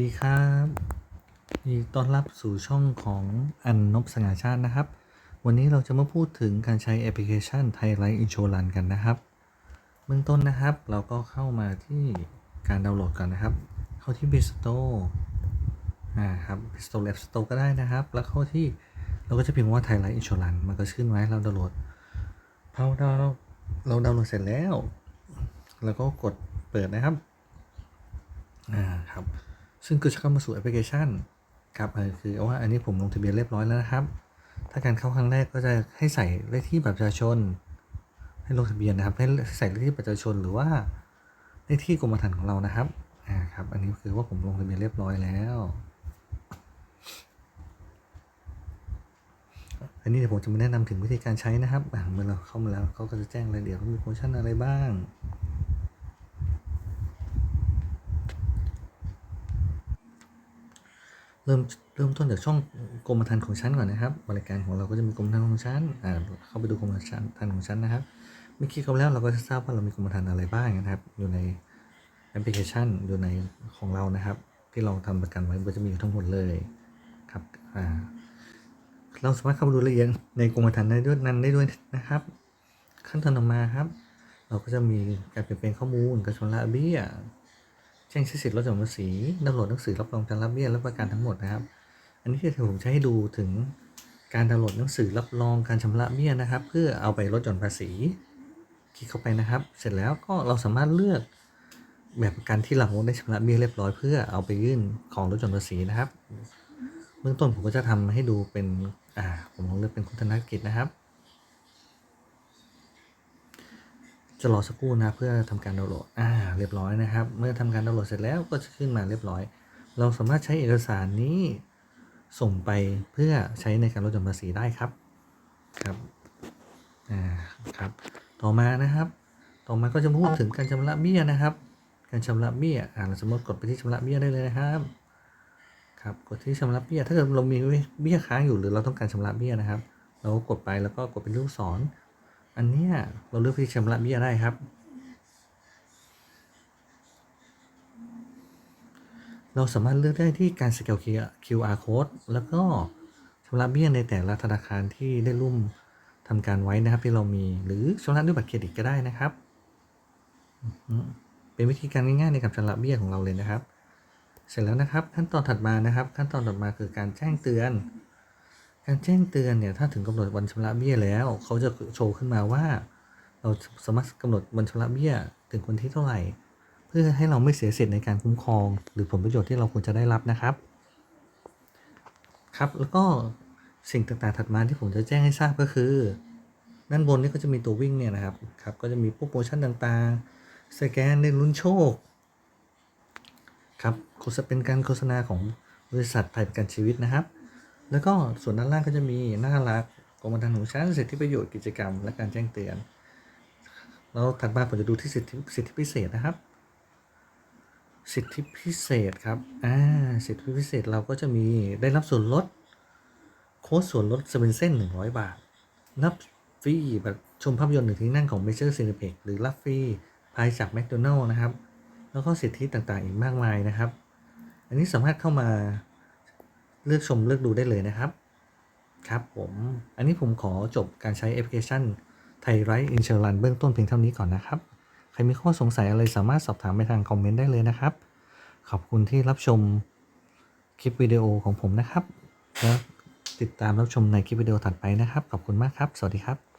ดีครับยินดีต้อนรับสู่ช่องของอันนบสง่าชาตินะครับ วันนี้เราจะมาพูดถึงการใช้แอปพลิเคชันไทยไลท์อินโชรันกันนะครับ เบื้องต้นนะครับ เราก็เข้ามาที่การดาวน์โหลดก่อนนะครับ เข้าที่ Play Store อ่าครับ Play Store App Store ก็ได้นะครับ แล้วเข้าที่เราก็จะพิมพ์ว่าไทยไลท์อินโชรันมันก็ขึ้นไว้เราดาวน์โหลดพอเราเราดาวน์โหลดเสร็จแล้วแล้วก็กดเปิดนะครับอ่าครับ ซึ่งก็จะเข้ามาสู่แอปพลิเคชันครับคือว่าอันนี้ผมลงทะเบียนเรียบร้อยแล้วนะครับ ถ้าการเข้าครั้งแรกก็จะให้ใส่เลขที่บัตรประชาชน ให้ลงทะเบียนนะครับ ให้ใส่เลขที่บัตรประชาชนหรือว่าเลขที่กรมธรรม์ของเรานะครับอ่าครับ อันนี้คือว่าผมลงทะเบียนเรียบร้อยแล้ว อันนี้เดี๋ยวผมจะมาแนะนำถึงวิธีการใช้นะครับอ่าเมื่อเราเข้ามาแล้วเขาก็จะแจ้งรายละเอียดว่ามีโปรโมชั่นอะไรบ้าง เริ่มเริ่มต้นจากช่องกรมธรรม์ของฉันก่อนนะครับ บริการของเราก็จะมีกรมธรรม์ของฉันอ่าเข้าไปดูกรมธรรม์ของฉันนะครับเมื่อกี้เข้าแล้วเราก็จะทราบว่าเรามีกรมธรรม์อะไรบ้างนะครับ อยู่ในแอปพลิเคชันอยู่ในของเรานะครับ ที่เราทำประกันไว้ก็จะมีอยู่ทั้งหมดเลยครับอ่าเราสามารถเข้าไปดูรายละเอียดในกรมธรรม์ได้ด้วยนั้นได้ด้วยนะครับ ขั้นตอนต่อมาครับ เราก็จะมีการเปลี่ยนแปลงข้อมูลการชำระเบี้ย แจ้งสิทธิ์ลดหย่อนภาษีดาวน์โหลดหนังสือรับรองการรับเบี้ยและประกันทั้งหมดนะครับ อันนี้ที่ผมจะให้ดูถึงการดาวน์โหลดหนังสือรับรองการชำระเบี้ยนะครับ เพื่อเอาไปลดหย่อนภาษี คลิกเข้าไปนะครับ เสร็จแล้วก็เราสามารถเลือกแบบประกันที่เราได้ชำระเบี้ยเรียบร้อย เพื่อเอาไปยื่นของลดหย่อนภาษีนะครับ เบื้องต้นผมก็จะทำให้ดูเป็นอ่าผมลองเลือกเป็นคุณธนกิจนะครับ จะรอสักครู่นะเพื่อทำการดาวน์โหลด อ่า เรียบร้อยนะครับ เมื่อทำการดาวน์โหลดเสร็จแล้วก็จะขึ้นมาเรียบร้อย เราสามารถใช้เอกสารนี้ส่งไปเพื่อใช้ในการลดหย่อนภาษีได้ครับ ครับ อ่า ครับ ต่อมานะครับ ต่อมาก็จะพูดถึงการชำระเบี้ยนะครับ การชำระเบี้ย อ่า เราสามารถกดไปที่ชำระเบี้ยได้เลยนะครับ ครับ กดที่ชำระเบี้ย ถ้าเกิดเรามีเบี้ยค้างอยู่หรือเราต้องการชำระเบี้ยนะครับ เราก็กดไปแล้วก็กดเป็นลูกศร อันเนี้ยเราเลือกที่ชำระเบี้ยได้ครับ เราสามารถเลือกได้ที่การสแกน QR code แล้วก็ชำระเบี้ยในแต่ละธนาคารที่ได้ร่วมทำการไว้นะครับที่เรามีหรือชำระด้วยบัตรเครดิตก็ได้นะครับ เป็นวิธีการง่ายๆในการชำระเบี้ยของเราเลยนะครับ เสร็จแล้วนะครับขั้นตอนถัดมานะครับ ขั้นตอนถัดมาคือการแจ้งเตือน การแจ้งเตือนเนี่ยถ้าถึงกำหนดวันชำระเบี้ยแล้ว เขาจะโชว์ขึ้นมาว่า เราสามารถกำหนดวันชำระเบี้ยถึงวันที่เท่าไหร่ เพื่อให้เราไม่เสียสิทธิ์ในการคุ้มครอง หรือผลประโยชน์ที่เราควรจะได้รับนะครับ ครับแล้วก็สิ่งต่างๆถัดมาที่ผมจะแจ้งให้ทราบก็คือด้านบนนี่ก็จะมีตัววิ่งเนี่ยนะครับครับก็จะมีโปรโมชั่นต่างๆ สแกนในลุ้นโชคครับโฆษณาเป็นการโฆษณาของบริษัทไทยประกันชีวิตนะครับ แล้วก็ส่วนด้านล่างก็จะมีน่ารักกรมธรรม์ของชั้นสิทธิประโยชน์กิจกรรม และการแจ้งเตือนแล้วถัดมาผมจะดูที่สิทธิสิทธิพิเศษนะครับ สิทธิพิเศษครับอ่าสิทธิพิเศษเราก็จะมีได้รับส่วนลดโค้ดส่วนลดสเปนเซ่นหนึ่งร้อยบาท รับฟรีแบบชมภาพยนตร์หนึ่งที่นั่งของเมเจอร์ซีนิเพ็กหรือรับฟรีพายจากแมคโดนัลล์นะครับ แล้วก็สิทธิต่างๆอีกมากมายนะครับ อันนี้สามารถเข้ามา เลือกชมเลือกดูได้เลยนะครับ ครับผม อันนี้ผมขอจบการใช้แอปพลิเคชันไทยไรท์อินเชอรันเบื้องต้นเพียงเท่านี้ก่อนนะครับ ใครมีข้อสงสัยอะไรสามารถสอบถามไปทางคอมเมนต์ได้เลยนะครับ ขอบคุณที่รับชมคลิปวิดีโอของผมนะครับ แล้วติดตามรับชมในคลิปวิดีโอถัดไปนะครับ ขอบคุณมากครับ สวัสดีครับ